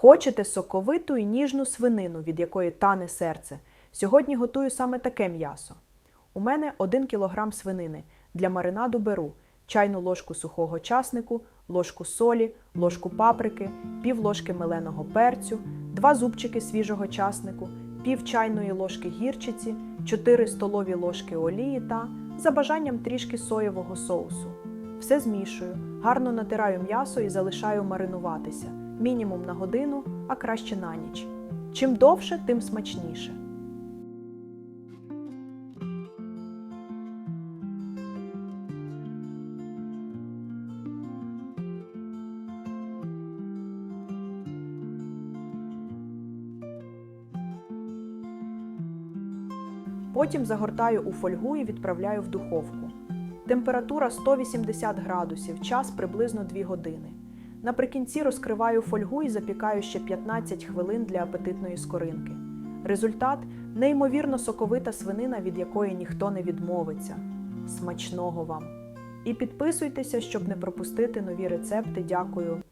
Хочете соковиту і ніжну свинину, від якої тане серце. Сьогодні готую саме таке м'ясо. У мене 1 кг свинини. Для маринаду беру чайну ложку сухого часнику, ложку солі, ложку паприки, пів ложки меленого перцю, 2 зубчики свіжого часнику, пів чайної ложки гірчиці, 4 столові ложки олії та, за бажанням, трішки соєвого соусу. Все змішую, гарно натираю м'ясо і залишаю маринуватися мінімум на годину, а краще на ніч. Чим довше, тим смачніше. Потім загортаю у фольгу і відправляю в духовку. Температура 180 градусів, час приблизно 2 години. Наприкінці розкриваю фольгу і запікаю ще 15 хвилин для апетитної скоринки. Результат неймовірно соковита свинина, від якої ніхто не відмовиться. Смачного вам! І підписуйтеся, щоб не пропустити нові рецепти. Дякую!